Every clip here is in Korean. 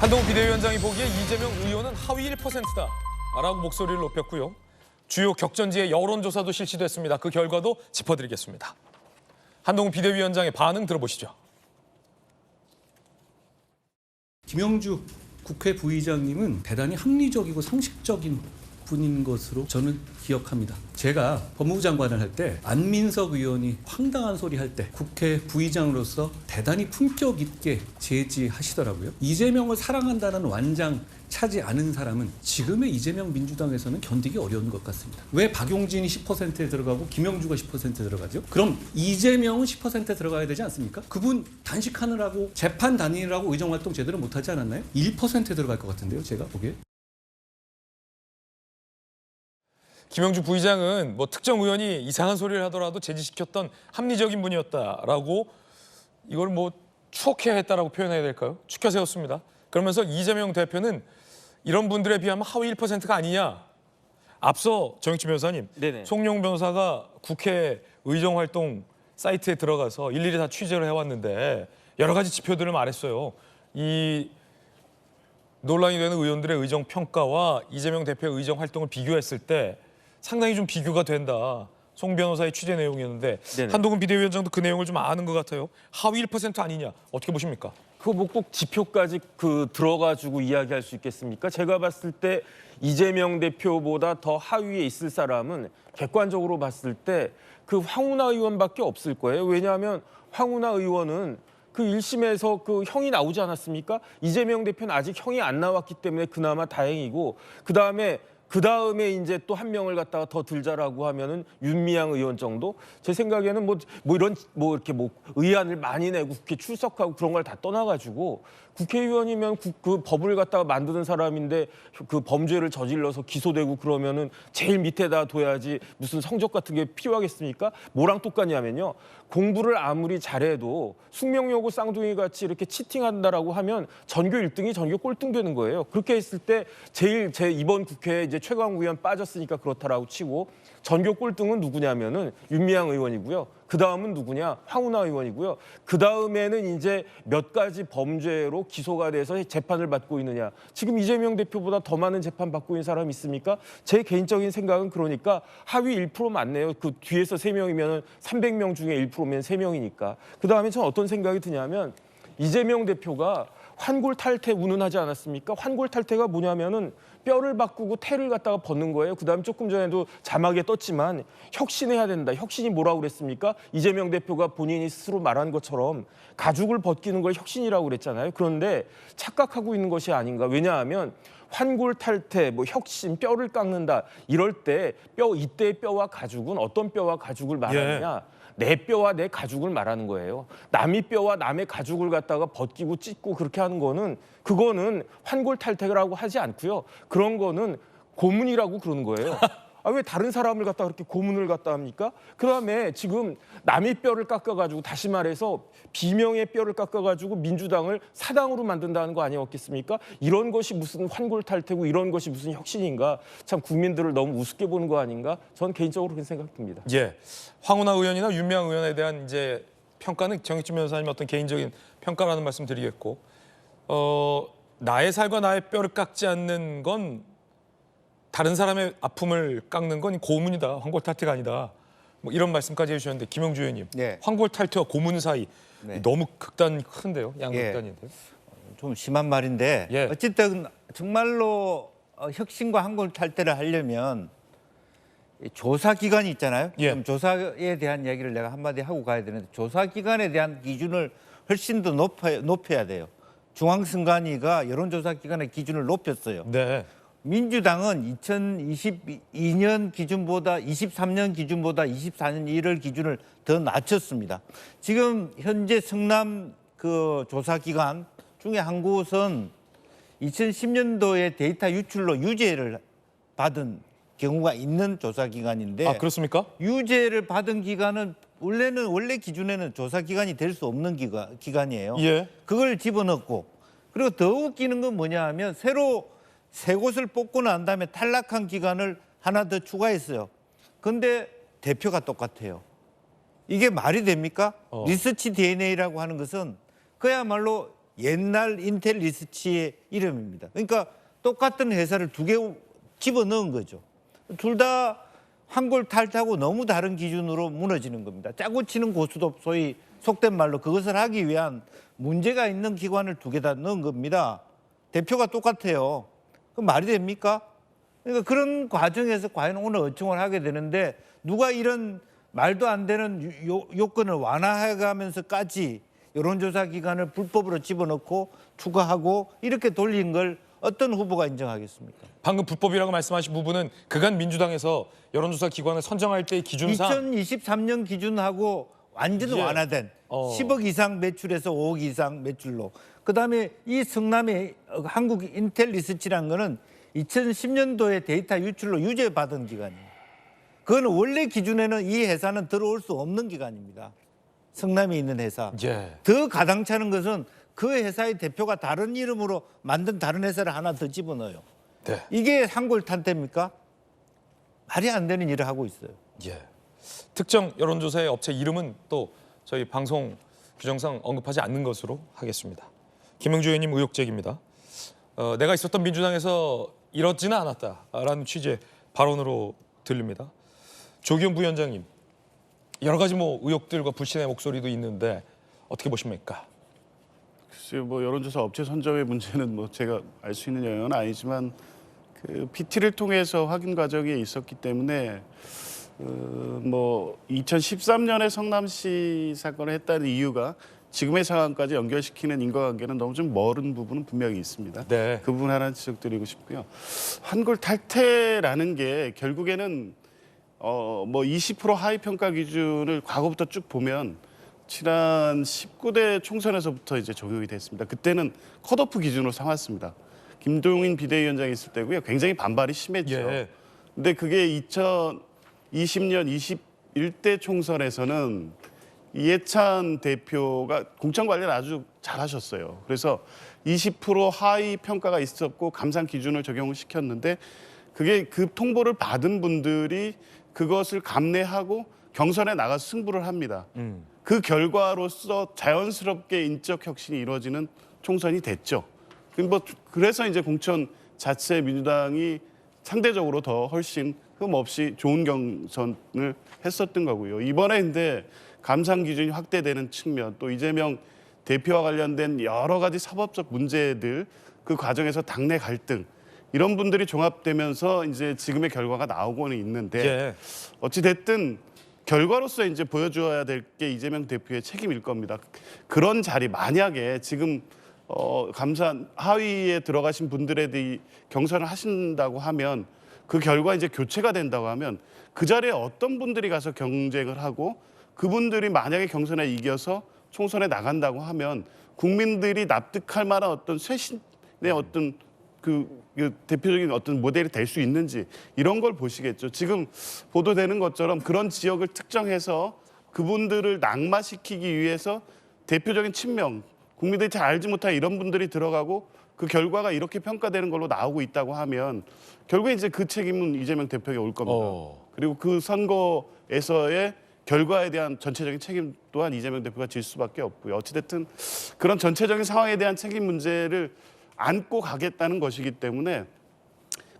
한동훈 비대위원장이 보기에 이재명 의원은 하위 1%다 라고 목소리를 높였고요. 주요 격전지의 여론조사도 실시됐습니다. 그 결과도 짚어드리겠습니다. 한동훈 비대위원장의 반응 들어보시죠. 김영주 국회 부의장님은 대단히 합리적이고 상식적인 분인 것으로 저는 기억합니다. 제가 법무부 장관을 할 때 안민석 의원이 황당한 소리 할 때 국회 부의장으로서 대단히 품격 있게 제지하시더라고요. 이재명을 사랑한다는 완장 차지 않은 사람은 지금의 이재명 민주당에서는 견디기 어려운 것 같습니다. 왜 박용진이 10%에 들어가고 김영주가 10% 들어가죠? 그럼 이재명은 10% 들어가야 되지 않습니까? 그분 단식하느라고 재판 다니느라고 의정 활동 제대로 못하지 않았나요? 1% 들어갈 것 같은데요, 제가 보기에. 김영주 부의장은 뭐 특정 의원이 이상한 소리를 하더라도 제지시켰던 합리적인 분이었다라고 이걸 뭐 추억해야 했다라고 표현해야 될까요? 추켜 세웠습니다. 그러면서 이재명 대표는 이런 분들에 비하면 하위 1%가 아니냐. 앞서 정익진 변호사님, 네네. 송영 변호사가 국회 의정 활동 사이트에 들어가서 일일이 다 취재를 해왔는데 여러 가지 지표들을 말했어요. 이 논란이 되는 의원들의 의정 평가와 이재명 대표의 의정 활동을 비교했을 때 상당히 좀 비교가 된다. 송 변호사의 취재 내용이었는데 네네. 한동훈 비대위원장도 그 내용을 좀 아는 것 같아요. 하위 1% 아니냐 어떻게 보십니까? 그거 뭐꼭 지표까지 그 들어가지고 이야기할 수 있겠습니까? 제가 봤을 때 이재명 대표보다 더 하위에 있을 사람은 객관적으로 봤을 때 그 황운하 의원밖에 없을 거예요. 왜냐하면 황운하 의원은 그 1심에서 그 형이 나오지 않았습니까? 이재명 대표는 아직 형이 안 나왔기 때문에 그나마 다행이고 그 다음에 그 다음에 이제 또 한 명을 갖다가 더 들자라고 하면은 윤미향 의원 정도 제 생각에는 뭐, 뭐 이런 뭐 이렇게 뭐 의안을 많이 내고 국회 출석하고 그런 걸 다 떠나가지고 국회의원이면 국- 그 법을 갖다가 만드는 사람인데 그 범죄를 저질러서 기소되고 그러면은 제일 밑에다 둬야지 무슨 성적 같은 게 필요하겠습니까? 뭐랑 똑같냐면요 공부를 아무리 잘해도 숙명여고 쌍둥이 같이 이렇게 치팅한다라고 하면 전교 1등이 전교 꼴등 되는 거예요. 그렇게 했을 때 제일 제 이번 국회에 이제 최강욱 의원 빠졌으니까 그렇다라고 치고 전교 꼴등은 누구냐면은 윤미향 의원이고요. 그 다음은 누구냐? 황운하 의원이고요. 그 다음에는 이제 몇 가지 범죄로 기소가 돼서 재판을 받고 있느냐. 지금 이재명 대표보다 더 많은 재판 받고 있는 사람이 있습니까? 제 개인적인 생각은 그러니까 하위 1% 맞네요. 그 뒤에서 3명이면 300명 중에 1%면 3명이니까. 그 다음에 저는 어떤 생각이 드냐면 이재명 대표가 환골 탈태 운운하지 않았습니까? 환골 탈태가 뭐냐면은 뼈를 바꾸고 태를 갖다가 벗는 거예요. 그다음에 조금 전에도 자막에 떴지만 혁신해야 된다. 혁신이 뭐라고 그랬습니까? 이재명 대표가 본인이 스스로 말한 것처럼 가죽을 벗기는 걸 혁신이라고 그랬잖아요. 그런데 착각하고 있는 것이 아닌가. 왜냐하면 환골 탈태, 뭐 혁신, 뼈를 깎는다 이럴 때 뼈 이때의 뼈와 가죽은 어떤 뼈와 가죽을 말하느냐? 내 뼈와 내 가죽을 말하는 거예요. 남의 뼈와 남의 가죽을 갖다가 벗기고 찢고 그렇게 하는 거는 그거는 환골 탈태라고 하지 않고요. 그런 거는 고문이라고 그러는 거예요. 아, 왜 다른 사람을 갖다 그렇게 고문을 갖다 합니까? 그 다음에 지금 남의 뼈를 깎아가지고 다시 말해서 비명의 뼈를 깎아가지고 민주당을 사당으로 만든다는 거 아니었겠습니까? 이런 것이 무슨 환골 탈태고 이런 것이 무슨 혁신인가? 참 국민들을 너무 우습게 보는 거 아닌가? 전 개인적으로 그렇게 생각됩니다. 예, 황운하 의원이나 윤미향 의원에 대한 이제 평가는 정익진 변호사님 어떤 개인적인 평가라는 말씀 드리겠고, 어 나의 살과 나의 뼈를 깎지 않는 건 다른 사람의 아픔을 깎는 건 고문이다, 황골 탈퇴가 아니다. 뭐 이런 말씀까지 해주셨는데 김영주 의원님, 네. 황골 탈퇴와 고문 사이 네. 너무 극단 큰데요, 예. 양극단인데요. 좀 심한 말인데 예. 어쨌든 정말로 어, 혁신과 한골 탈퇴를 하려면 이 조사 기관이 있잖아요. 예. 그럼 조사에 대한 이야기를 내가 한마디 하고 가야 되는데 조사 기관에 대한 기준을 훨씬 더 높여, 높여야 돼요. 중앙선관위가 여론조사 기관의 기준을 높였어요. 네, 민주당은 2022년 기준보다 23년 기준보다 24년 1월 기준을 더 낮췄습니다. 지금 현재 성남 그 조사 기관 중에 한 곳은 2010년도에 데이터 유출로 유죄를 받은 경우가 있는 조사 기관인데 아 그렇습니까? 유죄를 받은 기관은 원래는 원래 기준에는 조사 기관이 될 수 없는 기관, 기관이에요. 예. 그걸 집어넣고 그리고 더 웃기는 건 뭐냐 하면 새로 세 곳을 뽑고 난 다음에 탈락한 기관을 하나 더 추가했어요. 근데 대표가 똑같아요. 이게 말이 됩니까? 어. 리서치 DNA라고 하는 것은 그야말로 옛날 인텔 리서치의 이름입니다. 그러니까 똑같은 회사를 두 개 집어넣은 거죠. 둘 다 한 골 탈퇴하고 너무 다른 기준으로 무너지는 겁니다. 짜고 치는 고수도 소위 속된 말로 그것을 하기 위한 문제가 있는 기관을 두 개 다 넣은 겁니다. 대표가 똑같아요. 그 말이 됩니까? 그러니까 그런 과정에서 과연 오늘 어청을 하게 되는데 누가 이런 말도 안 되는 유- 요, 요건을 완화해가면서까지 여론조사 기관을 불법으로 집어넣고 추가하고 이렇게 돌린 걸 어떤 후보가 인정하겠습니까? 방금 불법이라고 말씀하신 부분은 그간 민주당에서 여론조사 기관을 선정할 때의 기준상 2023년 기준하고 완전 이제, 완화된 어. 10억 이상 매출에서 5억 이상 매출로 그다음에 이 성남의 한국 인텔 리서치라는 거는 2010년도에 데이터 유출로 유죄받은 기관이에요. 그거는 원래 기준에는 이 회사는 들어올 수 없는 기관입니다. 성남에 있는 회사. 예. 더 가당차는 것은 그 회사의 대표가 다른 이름으로 만든 다른 회사를 하나 더 집어넣어요. 네. 이게 한골 탄태입니까? 말이 안 되는 일을 하고 있어요. 예. 특정 여론조사의 업체 이름은 또 저희 방송 규정상 언급하지 않는 것으로 하겠습니다. 김영주 의원님 의혹 제기입니다. 어, 내가 있었던 민주당에서 이렇지는 않았다라는 취지의 발언으로 들립니다. 조기현 부위원장님 여러 가지 뭐 의혹들과 불신의 목소리도 있는데 어떻게 보십니까? 글쎄요, 뭐 여론조사 업체 선정의 문제는 뭐 제가 알 수 있는 영역은 아니지만 그 PT를 통해서 확인 과정에 있었기 때문에 어, 뭐 2013년에 성남시 사건을 했다는 이유가 지금의 상황까지 연결시키는 인과관계는 너무 좀 멀은 부분은 분명히 있습니다. 네. 그 부분 하나 지적드리고 싶고요. 한골 탈퇴라는 게 결국에는 어 뭐 20% 하위 평가 기준을 과거부터 쭉 보면 지난 19대 총선에서부터 이제 적용이 됐습니다. 그때는 컷오프 기준으로 삼았습니다. 김동인 비대위원장이 있을 때고요. 굉장히 반발이 심했죠. 예. 근데 그게 2020년 21대 총선에서는 이해찬 대표가 공천 관리를 아주 잘하셨어요. 그래서 20% 하위 평가가 있었고 감상 기준을 적용을 시켰는데 그게 그 통보를 받은 분들이 그것을 감내하고 경선에 나가서 승부를 합니다. 음. 그 결과로서 자연스럽게 인적 혁신이 이루어지는 총선이 됐죠. 그뭐 그래서 이제 공천 자체 민주당이 상대적으로 더 훨씬 흠없이 좋은 경선을 했었던 거고요. 이번에 근데 감상 기준이 확대되는 측면 또 이재명 대표와 관련된 여러 가지 사법적 문제들 그 과정에서 당내 갈등 이런 분들이 종합되면서 이제 지금의 결과가 나오고는 있는데 예. 어찌 됐든 결과로서 이제 보여줘야 될 게 이재명 대표의 책임일 겁니다. 그런 자리 만약에 지금 어, 감사 하위에 들어가신 분들에 대해 경선을 하신다고 하면 그 결과 이제 교체가 된다고 하면 그 자리에 어떤 분들이 가서 경쟁을 하고 그분들이 만약에 경선에 이겨서 총선에 나간다고 하면 국민들이 납득할 만한 어떤 쇄신의 어떤 그, 그 대표적인 어떤 모델이 될 수 있는지 이런 걸 보시겠죠. 지금 보도되는 것처럼 그런 지역을 특정해서 그분들을 낙마시키기 위해서 대표적인 친명, 국민들이 잘 알지 못한 이런 분들이 들어가고 그 결과가 이렇게 평가되는 걸로 나오고 있다고 하면 결국에 이제 그 책임은 이재명 대표에게 올 겁니다. 어. 그리고 그 선거에서의 결과에 대한 전체적인 책임 또한 이재명 대표가 질 수밖에 없고요. 어찌됐든 그런 전체적인 상황에 대한 책임 문제를 안고 가겠다는 것이기 때문에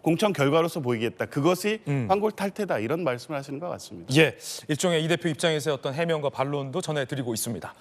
공천 결과로서 보이겠다. 그것이 황골 탈퇴다 이런 말씀을 하시는 것 같습니다. 예, 일종의 이 대표 입장에서의 어떤 해명과 반론도 전해드리고 있습니다.